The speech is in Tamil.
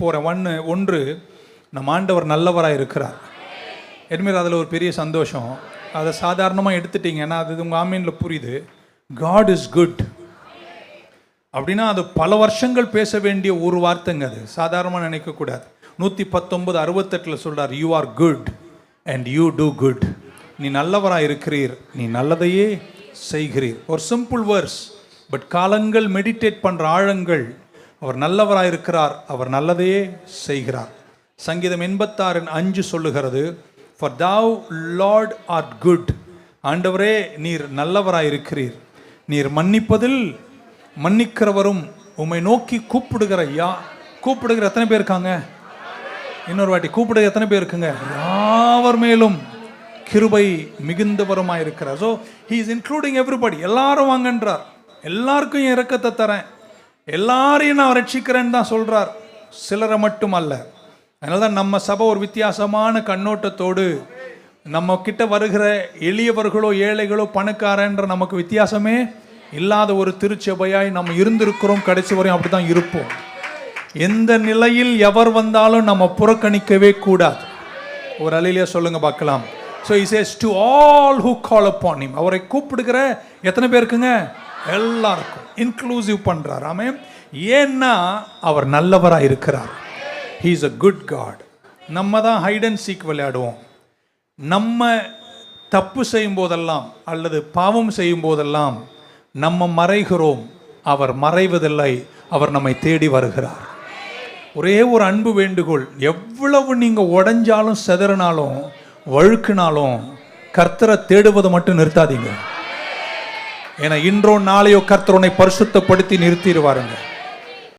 போகிறேன் ஒன்று ஒன்று நம்ம ஆண்டவர் நல்லவராக இருக்கிறார். என்மேல் அதில் ஒரு பெரிய சந்தோஷம். அதை சாதாரணமாக எடுத்துட்டீங்கன்னா அது உங்கள் ஆமீனில் புரியுது. காட் இஸ் குட் அப்படின்னா அது பல வருஷங்கள் பேச வேண்டிய ஒரு வார்த்தைங்க அது. சாதாரணமாக நினைக்கக்கூடாது நூற்றி பத்தொன்பது அறுபத்தெட்டில் சொல்கிறார் you are good and you do good நீ நல்லவராக இருக்கிறீர் நீ நல்லதையே செய்கிறீர். ஒரு சிம்பிள் வேர்ஸ் பட் காலங்கள் மெடிடேட் பண்ணுற ஆழங்கள் அவர் நல்லவராக இருக்கிறார் அவர் நல்லதையே செய்கிறார். சங்கீதம் எண்பத்தாறின் அஞ்சு சொல்லுகிறது for thou Lord are good ஆண்டவரே நீர் நல்லவராக இருக்கிறீர் நீர் மன்னிப்பதில் மன்னிக்கிறவரும் உம்மை நோக்கி கூப்பிடுகிற யா கூப்பிடுகிற எத்தனை பேர் இருக்காங்க? இன்னொரு வாட்டி கூப்பிடுகிற எத்தனை பேர் இருக்குங்க? யாவர் மேலும் கிருபை மிகுந்தவருமாய் இருக்கிறார் so he is including everybody எல்லாரும் வாங்கன்றார். எல்லாருக்கும் என் இறக்கத்தை தரேன். எல்லாரையும் நான் ரட்சிக்கிறேன்னு தான் சொல்கிறார் சிலரை மட்டும் அல்ல. அதனால தான் நம்ம சபை ஒரு வித்தியாசமான கண்ணோட்டத்தோடு நம்ம கிட்ட வருகிற எளியவர்களோ ஏழைகளோ பணக்காரன்ற நமக்கு வித்தியாசமே இல்லாத ஒரு திருச்சபையாய் நம்ம இருந்திருக்கிறோம். கடைசி வரையும் அப்படி தான் இருப்போம். எந்த நிலையில் எவர் வந்தாலும் நம்ம புறக்கணிக்கவே கூடாது. ஒரு அலையிலே சொல்லுங்க பார்க்கலாம். So is as to all who call upon him. அவரை கூப்பிடுகிற எத்தனை பேருக்குங்க எல்லாருக்கும் இன்க்ளூசிவ் பண்ணுறார் ஆமே ஏன்னா அவர் நல்லவராக இருக்கிறார். He is a good God நம்ம தான் ஹைட் அண்ட் சீக் விளையாடுவோம். நம்ம தப்பு செய்யும் போதெல்லாம் அல்லது பாவம் செய்யும் போதெல்லாம் நம்ம மறைகிறோம். அவர் மறைவதில்லை. அவர் நம்மை தேடி வருகிறார். ஒரே ஒரு அன்பு வேண்டுகோள். எவ்வளவு நீங்கள் உடஞ்சாலும் செதறினாலும் வழுக்குனாலும் கர்த்தரை தேடுவதை மட்டும் நிறுத்தாதீங்க. ஏன்னா இன்றோ நாளையோ கர்த்தர் உன்னை பரிசுத்தப்படுத்தி நிறுத்திடுவாருங்க.